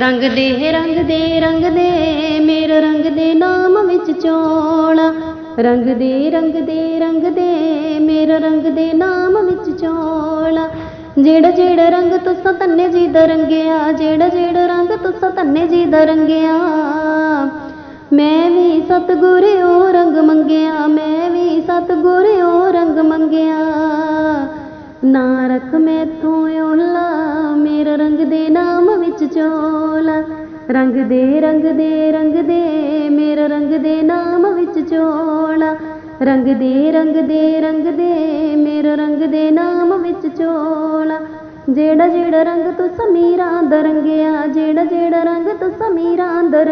ਰੰਗ ਦੇ ਰੰਗ ਦੇ ਰੰਗ ਦੇ, ਮੇਰੇ ਰੰਗ ਦੇ ਨਾਮ ਵਿੱਚ ਚੋਲਾ ਰੰਗ ਦੇ ਰੰਗ ਦੇ ਰੰਗ ਦੇ, ਮੇਰੇ ਰੰਗ ਦੇ ਨਾਮ ਵਿੱਚ ਚੋਲਾ ਜਿਹੜਾ ਜਿਹੜਾ ਰੰਗ ਤੁਸਾਂ ਤੰਨੇ ਜੀ ਦਾ ਰੰਗਿਆ ਜਿਹੜਾ ਜਿਹੜਾ ਰੰਗ ਤੁਸਾਂ ਤੰਨੇ ਜੀ ਦਾ ਰੰਗਿਆ ਮੈਂ ਵੀ ਸਤਿਗੁਰੇ ਉਹ ਰੰਗ ਮੰਗਿਆ, ਮੈਂ ਵੀ ਸਤਿਗੁਰੇ ਉਹ ਰੰਗ ਮੰਗਿਆ। ਨਾ ਰੱਖ ਮੈਥੋਂ ਓਲਾ ਰੰਗ ਦੇ ਰੰਗ ਦੇ ਰੰਗ ਦੇ, ਮੇਰੇ ਰੰਗ ਦੇ ਨਾਮ ਵਿੱਚ ਚੋਲਾ। ਰੰਗ ਦੇ ਰੰਗ ਦੇ ਰੰਗ ਦੇ, ਮੇਰੇ ਰੰਗ ਦੇ ਨਾਮ ਵਿੱਚ ਚੋਲਾ। ਜਿਹੜਾ ਜਿਹੜਾ ਰੰਗ ਤੂੰ ਸਮੀਰਾਂ ਦਾ ਜਿਹੜਾ ਜਿਹੜਾ ਰੰਗ ਤੂੰ ਸਮੀਰਾਂ ਦਾ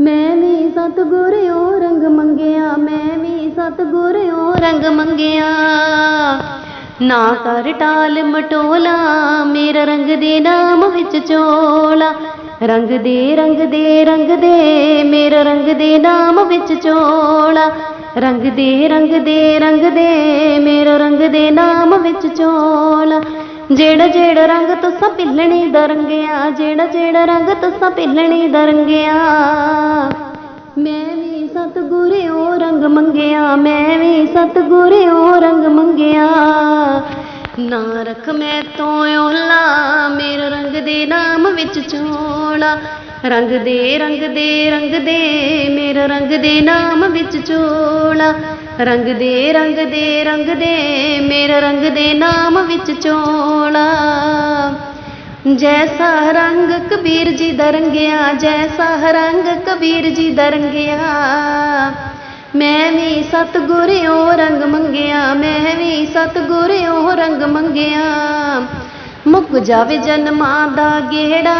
ਮੈਂ ਵੀ ਸਤਿਗੁਰੇ ਉਹ ਰੰਗ ਮੰਗਿਆ, ਮੈਂ ਵੀ ਸਤਿਗੁਰੇ ਉਹ ਰੰਗ ਮੰਗਿਆ। ਨਾ ਕਰ ਟਾਲ ਮਟੋਲਾ, ਮੇਰਾ ਰੰਗ ਦੇ ਨਾਮ ਵਿੱਚ ਚੋਲਾ। ਰੰਗ ਦੇ ਰੰਗ ਦੇ ਰੰਗ ਦੇ, ਮੇਰਾ ਰੰਗ ਦੇ ਨਾਮ ਵਿੱਚ ਚੋਲਾ। ਰੰਗ ਦੇ ਰੰਗ ਦੇ ਰੰਗ ਦੇ, ਮੇਰਾ ਰੰਗ ਦੇ ਨਾਮ ਵਿੱਚ ਚੋਲਾ। ਜਿਹੜਾ ਜਿਹੜਾ ਰੰਗ ਤੁਸਾਂ ਪਿੱਲਣੀ ਦਾ ਰੰਗਿਆ ਜਿਹੜਾ ਜਿਹੜਾ ਰੰਗ ਤੁਸਾਂ ਪਿੱਲਣੀ ਦਾ ਰੰਗਿਆ। ਮੈਂ ਵੀ ਸਤਿਗੁਰੇ ਉਹ ਰੰਗ ਮੰਗਿਆ, ਮੈਂ ਵੀ ਸਤਿਗੁਰੇ ਉਹ ਰੰਗ ਮੰਗਿਆ। ਨਾ ਰਖ ਮੈਂ ਤੋਂ ਓਲਾ ਮੇਰੇ ਰੰਗ ਦੇ ਨਾਮ ਵਿੱਚ ਚੋਲਾ। ਰੰਗ ਦੇ ਰੰਗ ਦੇ ਰੰਗ ਦੇ, ਮੇਰੇ ਰੰਗ ਦੇ ਨਾਮ ਵਿੱਚ ਚੋਲਾ। ਰੰਗ ਦੇ ਰੰਗ ਦੇ ਰੰਗ ਦੇ, ਮੇਰੇ ਰੰਗ ਦੇ ਨਾਮ ਵਿੱਚ ਚੋਲਾ। ਜੈਸਾ ਰੰਗ ਕਬੀਰ ਜੀ ਦਾ ਰੰਗਿਆ, ਜੈਸਾ ਰੰਗ ਕਬੀਰ ਜੀ ਦਾ ਰੰਗਿਆ। ਮੈਂ ਵੀ ਸਤਿਗੁਰੇ ਉਹ ਰੰਗ ਮੰਗਿਆ, ਮੈਂ ਵੀ ਸਤਿਗੁਰੇ ਰੰਗ ਮੰਗਿਆ। ਮੁੱਕ ਜਾਵੇ ਜਨਮਾਂ ਦਾ ਗੇੜਾ,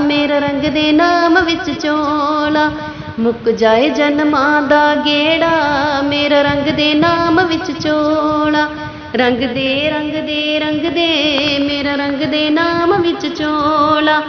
ਮੇਰਾ ਰੰਗ ਦੇ ਨਾਮ ਵਿੱਚ ਚੋਲਾ। ਮੁੱਕ ਜਾਏ ਜਨਮਾਂ ਦਾ ਗੇੜਾ, ਮੇਰਾ ਰੰਗ ਦੇ ਨਾਮ ਵਿੱਚ ਚੋਲਾ। ਰੰਗ ਦੇ ਰੰਗ ਦੇ ਰੰਗ ਦੇ, ਮੇਰਾ ਰੰਗ ਦੇ ਨਾਮ ਵਿੱਚ ਚੋਲਾ।